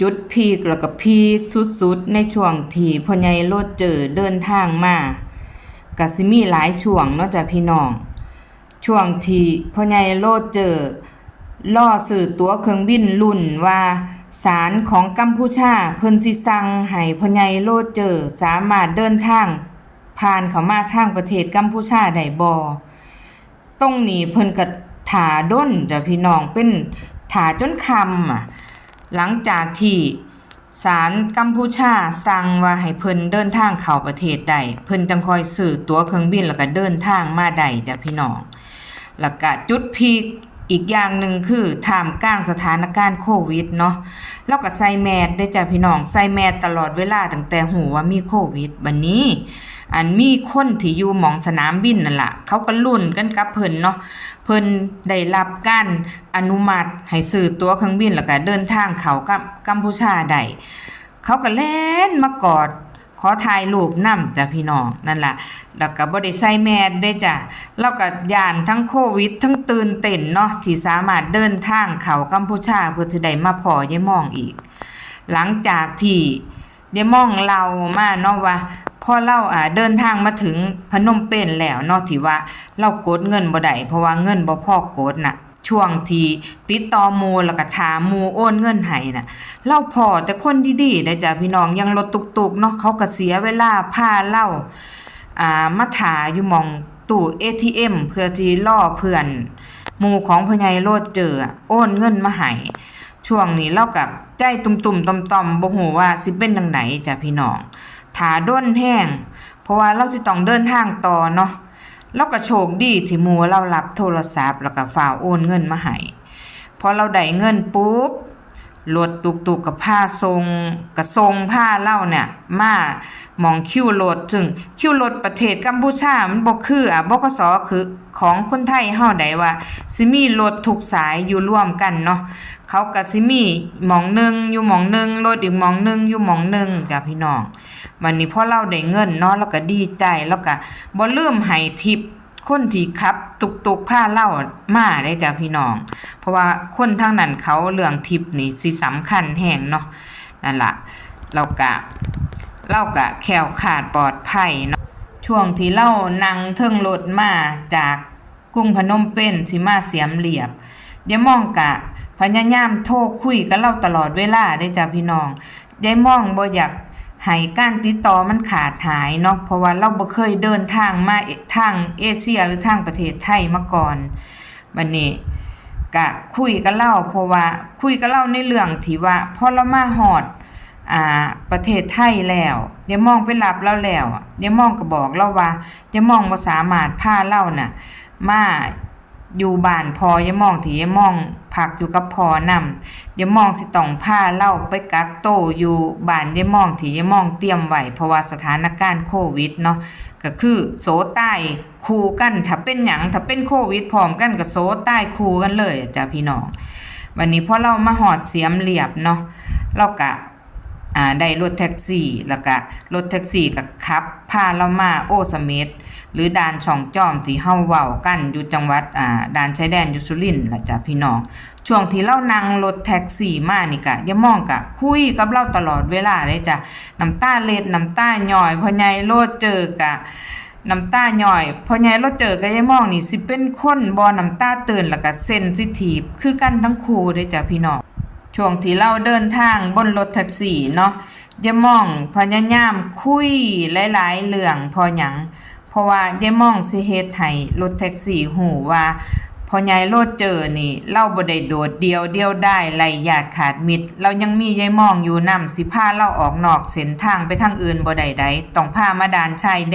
จุดพีคแล้วก็พีคสุดๆ ในช่วงที่พ่อใหญ่โลดเจอเดินทางมาก็สิมีหลายช่วงนาะจ้ะพี่น้อง ช่วงที่พ่อใหญ่โลดเจอล่อสื่อตัวเครื่องบินรุ่นว่าศาลของกัมพูชาเพิ่นสิสั่งให้พ่อใหญ่โลดเจอสามารถเดินทาง ผ่านเข้ามาทางประเทศกัมพูชาได้บ่ตรงหนีเพิ่นก็ถาด้นจ้ะพี่น้องเป็นถาจนคำอะ หลังจากที่ศาลกัมพูชาสั่งว่าให้เพิ่นเดินทางเข้าประเทศได้เพิ่นจังคอยซื้อตั๋วเครื่องบินแล้วก็เดินทางมาได้จ้ะพี่น้องแล้วก็จุดพีคอีกอย่างหนึ่งคือท่ามกลางสถานการณ์โควิดเนาะแล้วก็ใส่แมสได้จ้ะพี่น้องใส่แมสตลอดเวลาตั้งแต่หูว่ามีโควิดบัดนนี้ อันมีคนที่อยู่หมองสนามบินนั่นล่ะ เขาก็ลุ้นกันกับเพิ่นเนาะเพิ่นได้รับการอนุมัติให้ซื้อตั๋วเครื่องบินแล้วก็เดินทางเข้ากับกัมพูชาได้เขาก็แล่นมากอดขอถ่ายรูปนำจ้ะพี่น้องนั่นล่ะ แล้วก็บ่ได้ใส่แมสได้จ้ะเราก็ย่านทั้งโควิด ทั้งตื่นเต้นเนาะที่สามารถเดินทางเข้ากัมพูชาเพื่อสิได้มาพอยายม่องอีก หลังจากที่ยายม่องเรามาเนาะว่า พอเราอ่าเดินทางมาถึงพนมเปญแล้วเนาะที่ว่าเรากดเงินบ่ได้เพราะว่าเงินบ่พอกดน่ะ ช่วงที่ติดต่อหมู่แล้วก็ถามมูโอนเงินให้น่ะเราพอแต่คนดีๆได้จ้ะพี่น้องยังรถตุกๆเนาะเขาก็เสียเวลาพาเราอ่ามาถาอยู่มองตู้ ATM เพื่อที่ล่อเพื่อนหมู่ของพ่อใหญ่โลดเจอโอนเงินมาให้ช่วงนี้เรากับใจตุ่มๆต่อมๆบ่ฮู้ว่าสิเป็นจังไดจ้ะพี่น้อง ถาด้นแห้ง เพราะว่าเราจะต้องเดินทางต่อเนาะเราก็โชคดีที่มู่เรารับโทรศัพท์ แล้วก็ฝ่าโอนเงินมาให้พอเราได้เงินปุ๊บ รถตุกตุกกับผ้าทรงกระทรงผ้าเล่าเนี่ยมามองคิวรถจึงคิวรถประเทศกัมพูชามันบ่คืออะบกสคือของคนไทยเฮาได้ว่าสิมีรถทุกสายอยู่ร่วมกันเนาะเขาก็สิมีหมองหนึงอยู่หมองหนึงรถอีกหมองหนึงอยู่หมองหนึงจ้ะพี่น้องวันนี้พอเราได้เงินเนาะแล้วก็ดีใจแล้วก็บ่ลืมให้ทิปคนที่ขับตุกตุกผ้าเล่ามาได้จ้ะพี่น้อง ราะว่าคนทางนั้นเขาเรื่องทิปนี่สิสำคัญแห่งเนาะนั่นละเรากะเรากะแคล้วขาดปลอดภัยเนาะช่วงที่เรานั่งเทิงรถมาจากกรุงพนมเปญสิมาเสียมเหลียบยายมองกะพยายามโทรคุยกับเราตลอดเวลาได้จ้ะพี่น้องยายมองบ่อยากให้การติดต่อมันขาดหายเนาะเพราะว่าเราบ่เคยเดินทางมาทางเอเชียหรือทางประเทศไทยมาก่อนบัดนี้ ก็คุยกับเราเพราะว่าคุยกับเราในเรื่องที่ว่าพอเรามาฮอดอ่าประเทศไทยแล้วยายวมองไปรับเราแล้วยายวมองก็บอกเราว่ายายวมองบ่สามารถพาเราน่ะมาอยู่บ้านพอยายมองที่ยายมองพักอยู่กับพอนำยายมองสิต้องพาเล่าไปกักโตอยู่บ้านยายมองที่ยายมองเตรียมไว้เพราะว่าสถานการณ์โควิดเนาะก็คือโสใต้ คู่กันถ้าเป็นหยังถ้าเป็นโควิดพร้อมกันก็โสใต้คู่กันเลยจ้ะพี่น้องวันนี้พอเรามาหอดเสียมเหลียบเนาะเราก็อ่าได้รถแท็กซี่แล้วก็รถแท็กซี่ก็ขับพาเรามาโอสเมธหรือด่านช่องจอมที่เฮาเว้ากันอยู่จังหวัดอ่าด่านชายแดนยู่สุรินล่ะจ้ะพี่น้องช่วงที่เรานั่งรถแท็กซี่มานี่กะอย่ามองกะคุยกับเราตลอดเวลาเลยจ้ะน้ำตาเล็ดน้ำตาหย่อยพอใหญ่โลดเจอกะ น้ำตาหย่อยพอใหญ่โลดเจอกะยายมองนี่สิเป็นคนบ่น้ำตาตื่นแล้วก็เซนซิทีฟคือกันทั้งคู่เด้จ้ะพี่น้องช่วงที่เราเดินทางบนรถแท็กซี่เนาะย่ามองพยายามคุยหลายๆเรื่องพอหยังเพราะว่ายายม่องสิเฮ็ดให้รถแท็กซี่หูว่าพอยายโลดเจอนี่เราบ่ได้โดดเดียวเดียวได้ไล่ญาติขาดมิตร เรายังมียายม่องอยู่นำสิพาเราออกนอกเส้นทางไปทางอื่นบ่ได้ใดต้องพามาดานชายแดน